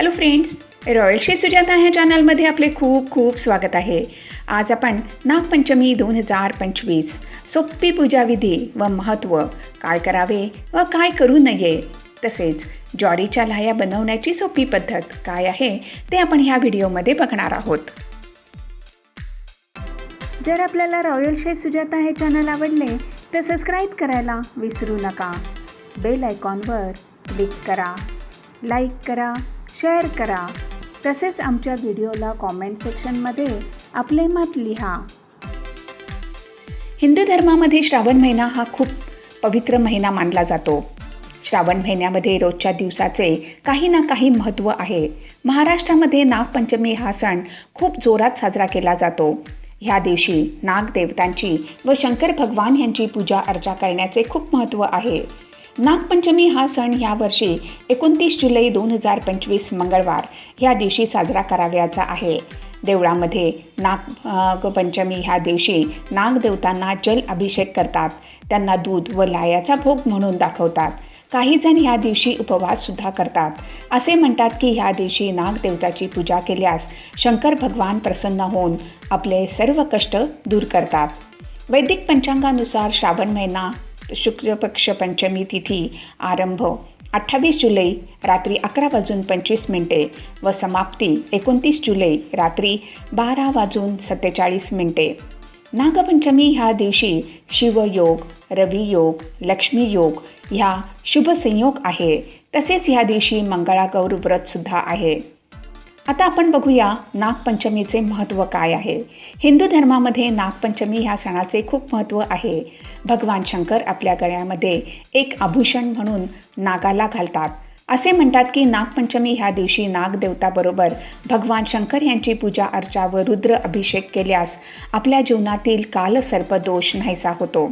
Hello friends रॉयलशी Sujata ह्या चॅनलमध्ये आपले खूप खूप स्वागत आहे. आज आपण नागपंचमी दोन हजार पंचवीस सोपी पूजाविधी व महत्त्व काय करावे व काय करू नये तसेच ज्वारीच्या लाह्या बनवण्याची सोपी पद्धत काय आहे ते आपण ह्या व्हिडिओमध्ये बघणार आहोत. जर आपल्याला रॉयल शेफ सुजाता हे चॅनल आवडले तर सबस्क्राईब करायला विसरू नका. बेल आयकॉनवर क्लिक करा. लाईक करा. शेअर करा. तसेच आमच्या व्हिडिओला कॉमेंट सेक्शनमध्ये आपले मत लिहा. हिंदू धर्मामध्ये श्रावण महिना हा खूप पवित्र महिना मानला जातो. श्रावण महिन्यामध्ये रोजच्या दिवसाचे काही ना काही महत्त्व आहे. महाराष्ट्रामध्ये नागपंचमी हा सण खूप जोरात साजरा केला जातो. ह्या दिवशी नागदेवतांची व शंकर भगवान यांची पूजा अर्चा करण्याचे खूप महत्त्व आहे. नागपंचमी हा सण यावर्षी एकोणतीस जुलै दोन हजार पंचवीस मंगळवार ह्या दिवशी साजरा करावयाचा आहे. देवळामध्ये नागपंचमी ह्या दिवशी नागदेवतांना जल अभिषेक करतात. त्यांना दूध व लायाचा भोग म्हणून दाखवतात. काही जण ह्या दिवशी उपवाससुद्धा करतात. असे म्हणतात की ह्या दिवशी नागदेवताची पूजा केल्यास शंकर भगवान प्रसन्न होऊन आपले सर्व कष्ट दूर करतात. वैदिक पंचांगानुसार श्रावण महिना शुक्ल पक्ष पंचमी तिथी आरंभ. अठ्ठावीस जुलै रात्री अकरा वाजून पंचवीस मिनटे व समाप्ती एकोणतीस जुलै रात्री बारा वाजून सत्तेचाळीस मिनटे. नागपंचमी ह्या दिवशी शिवयोग रवियोग लक्ष्मीयोग ह्या शुभसंयोग आहे. तसेच ह्या दिवशी मंगळागौर व्रतसुद्धा आहे. आता आपण बघूया नागपंचमीचे महत्त्व काय आहे. हिंदू धर्मामध्ये नागपंचमी ह्या सणाचे खूप महत्त्व आहे. भगवान शंकर आपल्या गळ्यामध्ये एक आभूषण म्हणून नागाला घालतात. असे म्हणतात की नागपंचमी ह्या दिवशी नागदेवताबरोबर भगवान शंकर यांची पूजा अर्चा व रुद्र अभिषेक केल्यास आपल्या जीवनातील कालसर्पदोष नाहीसा होतो.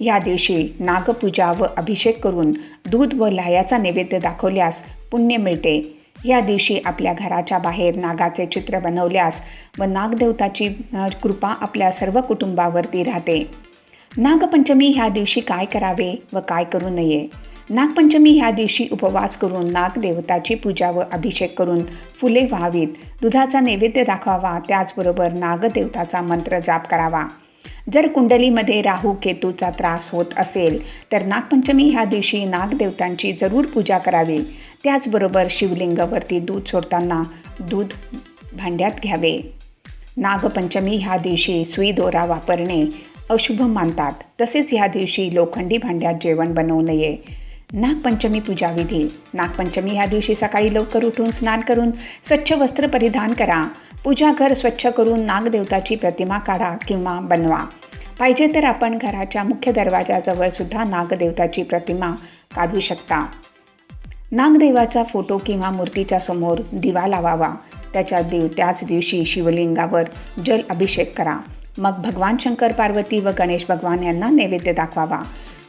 या दिवशी नागपूजा व अभिषेक करून दूध व लाह्याचा नैवेद्य दाखवल्यास पुण्य मिळते. या दिवशी आपल्या घराच्या बाहेर नागाचे चित्र बनवल्यास व नागदेवताची कृपा आपल्या सर्व कुटुंबावरती राहते. नागपंचमी ह्या दिवशी काय करावे व काय करू नये? नागपंचमी ह्या दिवशी उपवास करून नागदेवताची पूजा व अभिषेक करून फुले व्हावीत. दुधाचा नैवेद्य दाखवावा त्याचबरोबर नागदेवताचा मंत्र जाप करावा. जर कुंडलीमध्ये राहू केतूचा त्रास होत असेल तर नागपंचमी ह्या दिवशी नागदेवतांची जरूर पूजा करावी. त्याचबरोबर शिवलिंगावरती दूध सोडताना दूध भांड्यात घ्यावे. नागपंचमी ह्या दिवशी सुई दोरा वापरणे अशुभ मानतात. तसेच ह्या दिवशी लोखंडी भांड्यात जेवण बनवू नये. नागपंचमी पूजाविधी नागपंचमी ह्या दिवशी सकाळी लवकर उठून स्नान करून स्वच्छ वस्त्र परिधान करा. पूजा घर स्वच्छ करून नागदेवताची प्रतिमा काढा किंवा बनवा. पाहिजे तर आपण घराच्या मुख्य दरवाजाजवळ सुद्धा नागदेवताची प्रतिमा काढू शकता. नागदेवाचा फोटो किंवा मूर्तीच्या समोर दिवा लावावा. त्याच्या देव त्याच दिवशी शिवलिंगावर जल अभिषेक करा. मग भगवान शंकर पार्वती व गणेश भगवान यांना नैवेद्य दाखवावा.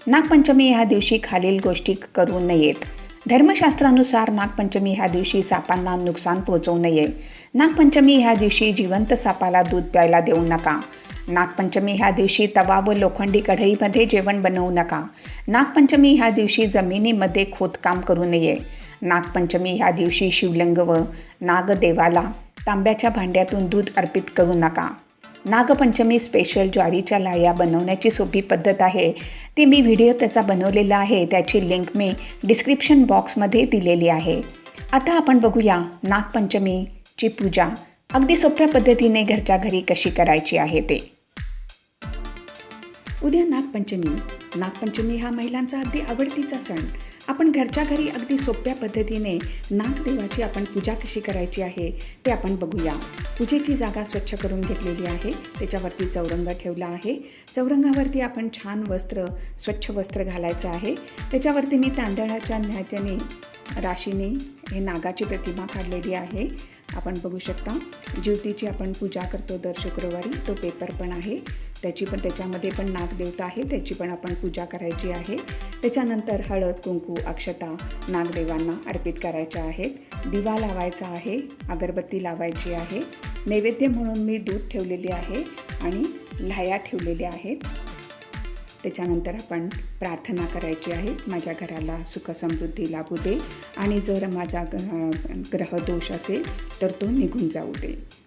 नागपंचमी ह्या दिवशी खालील गोष्टी करू नयेत. धर्मशास्त्रानुसार नागपंचमी ह्या दिवशी सापांना नुकसान पोहोचवू नये. नागपंचमी ह्या दिवशी जिवंत सापाला दूध प्यायला देऊ नका. नागपंचमी ह्या दिवशी तवा व लोखंडी कढईमध्ये जेवण बनवू नका. नागपंचमी ह्या दिवशी जमिनीमध्ये खोदकाम करू नये. नागपंचमी ह्या दिवशी शिवलिंग व नागदेवाला तांब्याच्या भांड्यातून दूध अर्पित करू नका. नागपंचमी स्पेशल ज्वारीच्या लाया बनवण्याची सोपी पद्धत आहे. ती मी व्हिडिओ त्याचा बनवलेला आहे. त्याची लिंक मी डिस्क्रिप्शन बॉक्समध्ये दिलेली आहे. आता आपण बघूया नागपंचमीची पूजा. अगदी सोप्या पद्धतीने घरच्या घरी कशी करायची आहे ते. उद्या नागपंचमी. नागपंचमी हा महिलांचा अगदी आवडतीचा सण. आपण घरच्या घरी अगदी सोप्या पद्धतीने नागदेवाची आपण पूजा कशी करायची आहे ते आपण बघूया. पूजेची जागा स्वच्छ करून घेतलेली आहे. त्याच्यावरती चौरंग ठेवला आहे. चौरंगावरती आपण छान वस्त्र स्वच्छ वस्त्र घालायचं आहे. त्याच्यावरती मी तांदळाच्या न्याच्याने राशीने हे नागाची प्रतिमा काढलेली आहे. आपण बघू शकता ज्योतीची आपण पूजा करतो दर शुक्रवारी तो पेपर पण आहे. त्याची पण त्याच्यामध्ये पण नागदेवता आहे त्याची पण आपण पूजा करायची आहे. त्याच्यानंतर हळद कुंकू अक्षता नागदेवांना अर्पित करायच्या आहेत. दिवा लावायचा आहे अगरबत्ती लावायची आहे. नैवेद्य म्हणून मी दूध ठेवलेली आहे आणि लाह्या ठेवलेल्या आहेत. त्याच्यानंतर आपण प्रार्थना करायची आहे. माझ्या घराला सुखसमृद्धी लाभू दे आणि जर माझ्या ग- ग्रहदोष असेल तर तो निघून जाऊ दे.